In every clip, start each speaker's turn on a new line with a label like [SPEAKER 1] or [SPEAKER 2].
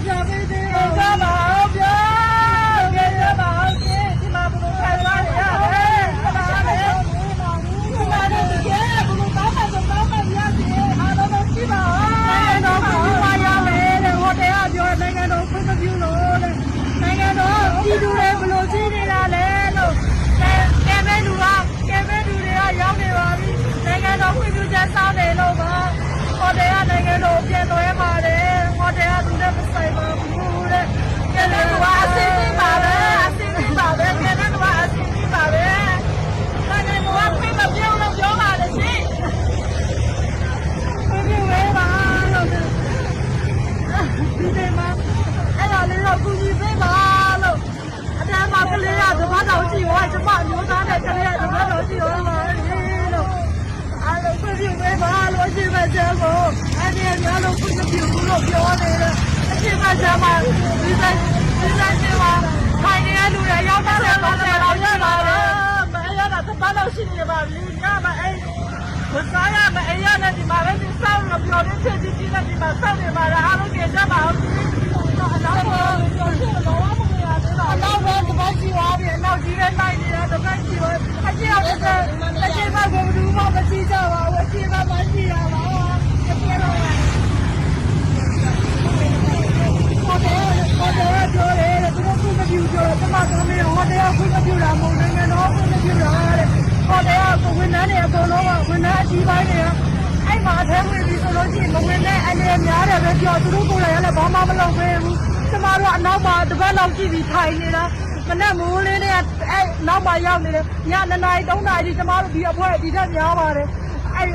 [SPEAKER 1] যাবে ကြည့်ဟောကျမအမျိုးသားနဲ့ကလေးကသဘာတော်ကြည့်ဟောပါလို့အားလုံးပြည့်ပေးပါလို့ရှိမှကျကိုအဲ့ဒီများလို့ပြည့်ပြည့်ဘူးလို့ပြောနေတယ်အရှိမှကျမဒီတိုင်းဒီတိုင်းကျမခိုင်နေရလူရရောက်တဲ့ဘာလဲတော့ရပါလားမရတာတပတ်လို့ရှိနေပါပြီညမအဲ့ဘယ်စားရမအဲ့ရနဲ့ဒီမှာလည်းဒီစောင်းလို့ပြောနေဖြစ်ဒီဒီနဲ့ဒီမှာစောင်းနေပါလားအားလုံးကြည့်ကြပါဦးတော့အနောက်တော့ပြောချင်တော့မရသေးပါဘူးအနောက်တော့တပတ်ကြီးသွားပြီအနောက်ကြီးလည်းနိုင်နေတာတပတ်ကြီးသွားအကျတော့အကျဘကဘူးမမရှိကြပါဘူးအကျဘမရှိရပါဘူးအကျတော့ဟိုတယ်ဟိုတယ်ပြောတယ်သူတို့ခုမပြူပြောတယ်တမသမီးဟိုတယ်ခု မပြူတာမဟုတ်နိုင်ငံတော်ခုမပြူတာတဲ့ဟိုတယ်ကဝန်ထမ်းတွေအကုန်လုံးကဝန်ထမ်းအကြီးပိုင်းတွေကအဲ့မှာအထဲဝင်ပြီးဆိုလို့ရှိရင်မဝင်တဲ့အနေများတယ်ပဲပြောသူတို့ကိုယ်လည်းလည်းဘာမှမလုပ်ပေးဘူးကျမတို့ကအနောက်မှာတစ်ပတ်လောက်ကြည့်ပြီးထိုင်နေတာမနဲ့မိုးလေးတွေကအဲ့နောက်မှာရောက်နေတယ်ည2နာရီ3နာရီကျမတို့ဒီအဖွဲဒီထက်များပါတယ်အဲ့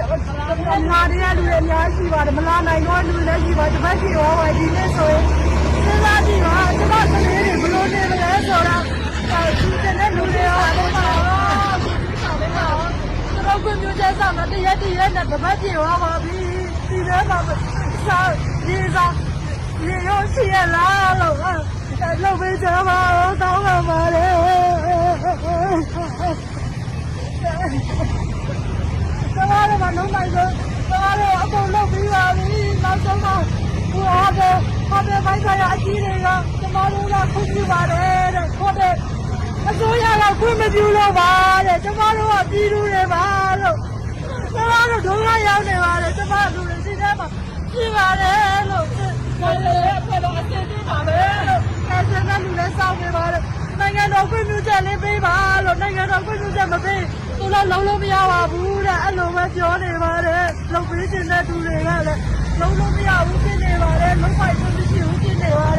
[SPEAKER 1] ငါတွေကလူတွေအများကြီးရှိပါတယ်မလာနိုင်တော့လူတွေလည်းရှိပါတယ်တစ်ပတ်ရှိတော့ပါဒီနေ့ဆိုရင်စဉ်းစားကြည့်ပါကျမကလေးတွေ တရက်တရက်နဲ့တစ်ပတ်ပြေသွားပါပြီဒီထဲမှာစာရေးစားရေရောရှိရလားလို့လောက်ပေးကြပါတော့တောင်းပါပါလေကျမတို့ကလုံးလိုက်ဆိုကျမတို့အကုန်လုပ်ပြီးပါပြီနောက်ဆုံးတော့ဟိုဟာတဲ့ဟာတဲ့ဘိုင်းဆိုင်ရာအကြီးတွေကကျမတို့ကခွင့်ပြုပါတယ်တဲ့ဟိုတဲ့အစိုးရကခွင့်မပြုလို့ပါတဲ့ကျမတို့ကပြည်သူတွေပါလို့ ကျမတို့ဒုက္ခရောက်နေပါတယ်ကျမတို့လူတွေစိတ်ထဲမှာပြည်ပါတယ်လို့ကိုယ်လည်းအဖွဲ့တော်အစီအစဉ်ပါပဲလို့အဲစတဲ့လူလည်းစောင့်နေပါတယ်နိုင်ငံတော်ခွင့်ပြုချက်လေးပေးပါလို့နိုင်ငံတော်ခွင့်ပြုချက်မပေးသူလည်းလုံးလို့မရပါဘူးတဲ့အဲ့လိုပဲပြောနေပါတယ်လုံပေးခြင်းတဲ့သူတွေကလည်းလုံးလို့မရဘူးဖြစ်နေပါတယ်လုံးပိုက်မရှိဘူးဖြစ်နေပါတယ်